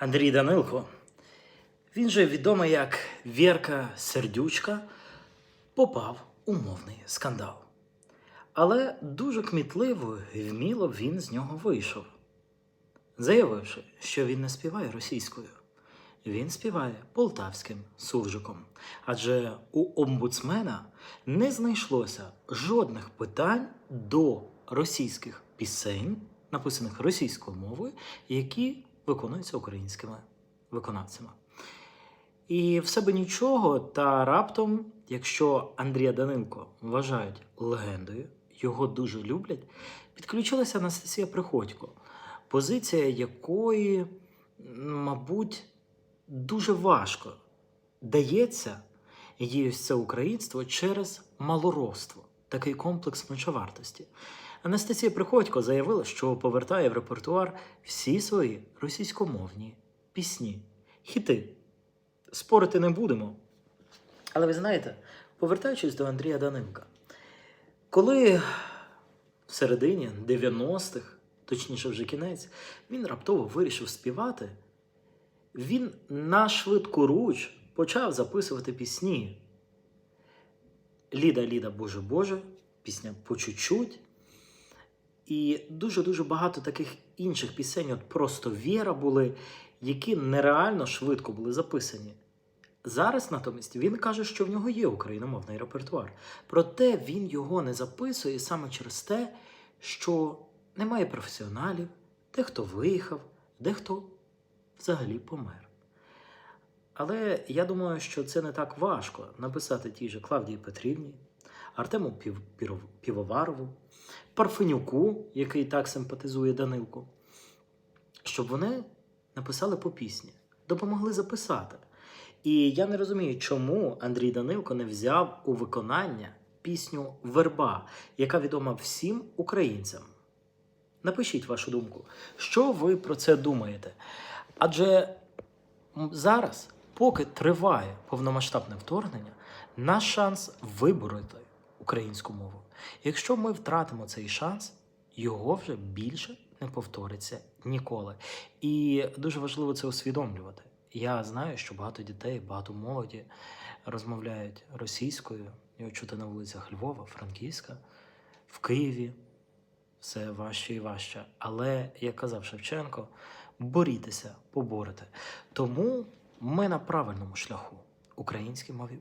Андрій Данилко. Він же відомий як Вірка Сердючка, попав у мовний скандал. Але дуже кмітливо і вміло він з нього вийшов, заявивши, що він не співає російською. Він співає полтавським суржиком. Адже у омбудсмена не знайшлося жодних питань до російських пісень, написаних російською мовою, які виконуються українськими виконавцями. І все би нічого, та раптом, якщо Андрія Данилко вважають легендою, його дуже люблять, підключилася Анастасія Приходько, позиція якої, мабуть, дуже важко дається їй це українство через малороство, такий комплекс меншовартості. Анастасія Приходько заявила, що повертає в репертуар всі свої російськомовні пісні, хіти. Спорити не будемо. Але ви знаєте, повертаючись до Андрія Данилка, коли в середині 90-х, точніше вже кінець, він раптово вирішив співати, він на швидку руч почав записувати пісні. Ліда, Ліда, Боже Боже, пісня по чуть-чуть. І дуже-дуже багато таких інших пісень, от просто Віра були, які нереально швидко були записані. Зараз натомість він каже, що в нього є україномовний репертуар. Проте він його не записує саме через те, що немає професіоналів, дехто виїхав, дехто взагалі помер. Але я думаю, що це не так важко написати тій же Клавдії Петрівні, Артему Пів... Півоварову, Парфенюку, який так симпатизує Данилку, щоб вони написали по пісні, допомогли записати. І я не розумію, чому Андрій Данилко не взяв у виконання пісню Верба, яка відома всім українцям. Напишіть вашу думку, що ви про це думаєте? Адже зараз, поки триває повномасштабне вторгнення, наш шанс вибороти українську мову. Якщо ми втратимо цей шанс, його вже більше не повториться ніколи. І дуже важливо це усвідомлювати. Я знаю, що багато дітей, багато молоді розмовляють російською, його чути на вулицях Львова, Франківська, в Києві. Все важче і важче. Але, як казав Шевченко, борітеся, поборете. Тому ми на правильному шляху українській мові